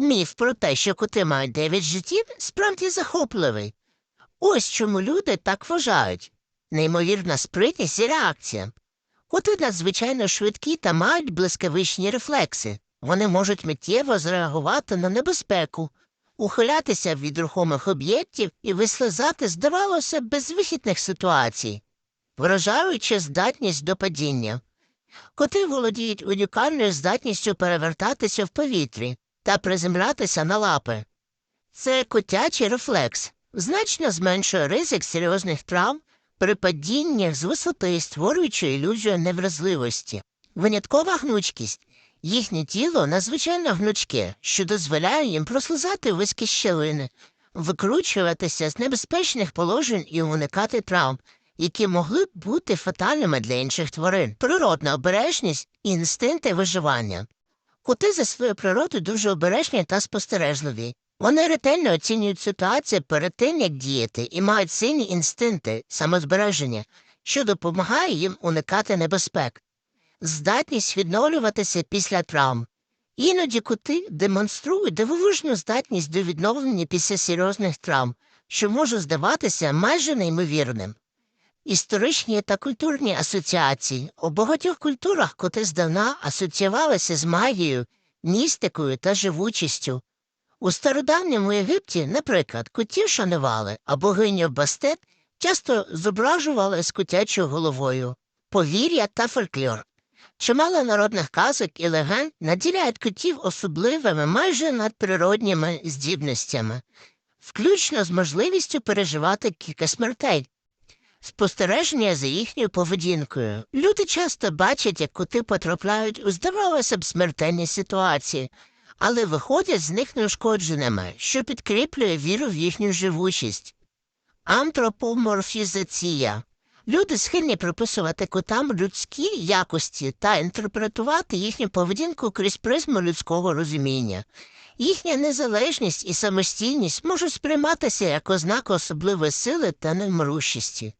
Міф про те, що коти мають дев'ять життів, справді захопливий. Ось чому люди так вважають. Неймовірна спритність і реакція. Коти надзвичайно швидкі та мають блискавичні рефлекси. Вони можуть миттєво зреагувати на небезпеку, ухилятися від рухомих об'єктів і вислизати, здавалося, безвихідних ситуацій, вражаючи здатність до падіння. Коти володіють унікальною здатністю перевертатися в повітрі та приземлятися на лапи. Це котячий рефлекс, значно зменшує ризик серйозних травм при падіннях з висоти, створюючи ілюзію невразливості. Виняткова гнучкість. Їхнє тіло надзвичайно гнучке, що дозволяє їм прослизати вузькі щелини, викручуватися з небезпечних положень і уникати травм, які могли б бути фатальними для інших тварин. Природна обережність і інстинкти виживання. Коти за свою природу дуже обережні та спостережливі. Вони ретельно оцінюють ситуацію перед тим, як діяти, і мають сильні інстинкти самозбереження, що допомагає їм уникати небезпек. Здатність відновлюватися після травм. Іноді коти демонструють дивовижну здатність до відновлення після серйозних травм, що може здаватися майже неймовірним. Історичні та культурні асоціації у багатьох культурах коти здавна асоціювалися з магією, містикою та живучістю. У стародавньому Єгипті, наприклад, котів шанували, а богиню Бастет часто зображували з котячою головою, повір'я та фольклор. Чимало народних казок і легенд наділяють котів особливими майже надприродніми здібностями, включно з можливістю переживати кілька смертей. Спостереження за їхньою поведінкою. Люди часто бачать, як коти потрапляють у здавалося б ситуації, але виходять з них неушкодженими, що підкріплює віру в їхню живучість. Антропоморфізація. Люди схильні приписувати котам людські якості та інтерпретувати їхню поведінку крізь призму людського розуміння. Їхня незалежність і самостійність можуть сприйматися як ознака особливої сили та невмрущості.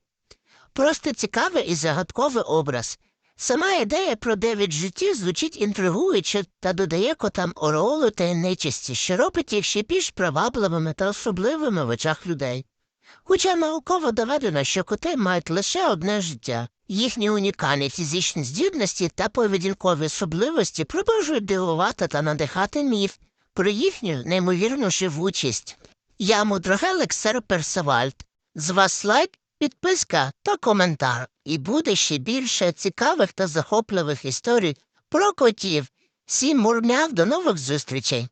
Просто цікавий і загадковий образ. Сама ідея про дев'ять життів звучить інтригуюче та додає котам ореолу та нечисті, що робить їх ще більш привабливими та особливими в очах людей. Хоча науково доведено, що коти мають лише одне життя. Їхні унікальні фізичні здібності та поведінкові особливості продовжують дивувати та надихати міф про їхню неймовірну живучість. Я мудрогелик Сер Персевальд. З вас лайк, підписка та коментар. І буде ще більше цікавих та захопливих історій про котів. Всім мурмяв до нових зустрічей!